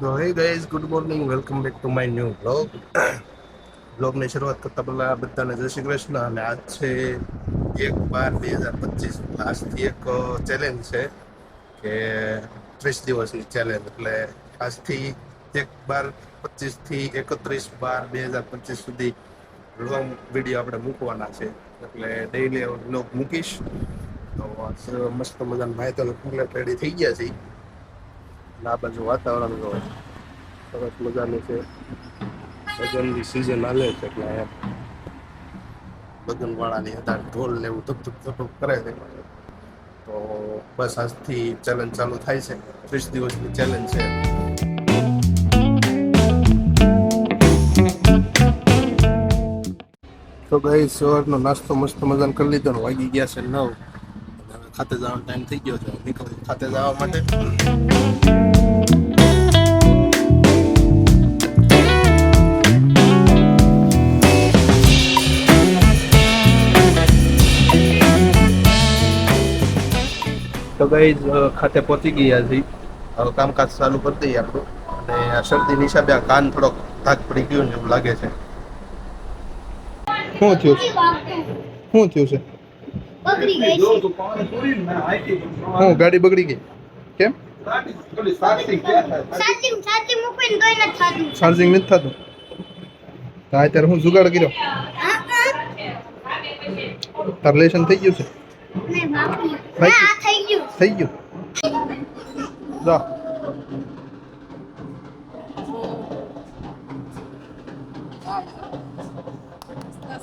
તો hey guys good morning welcome back to my new blog બ્લોગની શરૂઆત કરતા પહેલાં બધાને જય શ્રી કૃષ્ણ. અને આજ છે એક બાર બે હજાર પચીસ. આજથી એક ચેલેન્જ છે કે ત્રીસ દિવસની ચેલેન્જ એટલે આજથી એક બાર પચીસથી એકત્રીસ બાર બે હજાર પચીસ સુધી લોંગ વીડિયો આપણે મૂકવાના છે. એટલે ડેઈલી બ્લોગ મૂકીશ. તો મસ્ત મજાની માહિતી કમ્પ્લેટ રેડી થઈ ગયા છે. આ બાજુ વાતાવરણ જો સરસ મજાનું છે. લગ્નની સિઝન હાલે છે એટલે લગ્ન વાળાની અધાર ઢોલ ને એવું ધક ધક ધક કરે છે. તો બસ આજથી ચેલેન્જ ચાલુ થાય છે. ત્રીસ દિવસની ચેલેન્જ છે. તો ગઈ સવારનો નાસ્તો મસ્ત મજાનો કરી લીધો ને વાગી ગયા છે નવ. ખાતે જવાનો ટાઈમ થઈ ગયો છે. નીકળી ખાતે જવા માટે. તો ગઈ ખાતે પહોંચી ગયા છે હવે કામકાજ ચાલુ કરી દઈએ આપણું. અને આ શરદી હિસાબે આ કાન થોડોક થાક પડી ગયો ને એવું લાગે છે. શું થયું? છે. શું થયું છે? હું ગાડી બગડી ગઈ? કેમ? ચાર્જિંગ ચાર્જિંગ નથી થતું. ચાર્જિંગ નથી થતું? તો આ ત્યારે હું જુગાડ કર્યો. તાર લેશન થઈ ગયું છે? થઈ ગયું. થઈ ગયું. જો.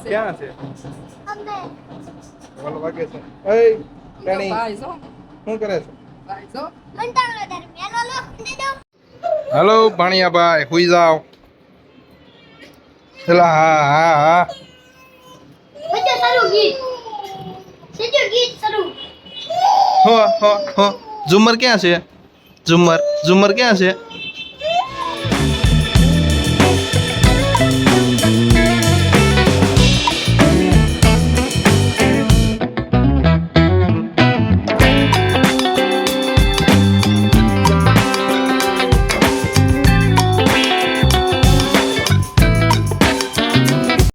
ક્યાં છે? ઓલો વાગે છે. એય રાણી શું કરે છે? હેલો ભાણિયાભાઈ હુઈ જાઓ. પેલા હા હા હા. હો હો હો. ઝુમર ક્યાં છે? ઝુમર ઝુમર ક્યાં છે?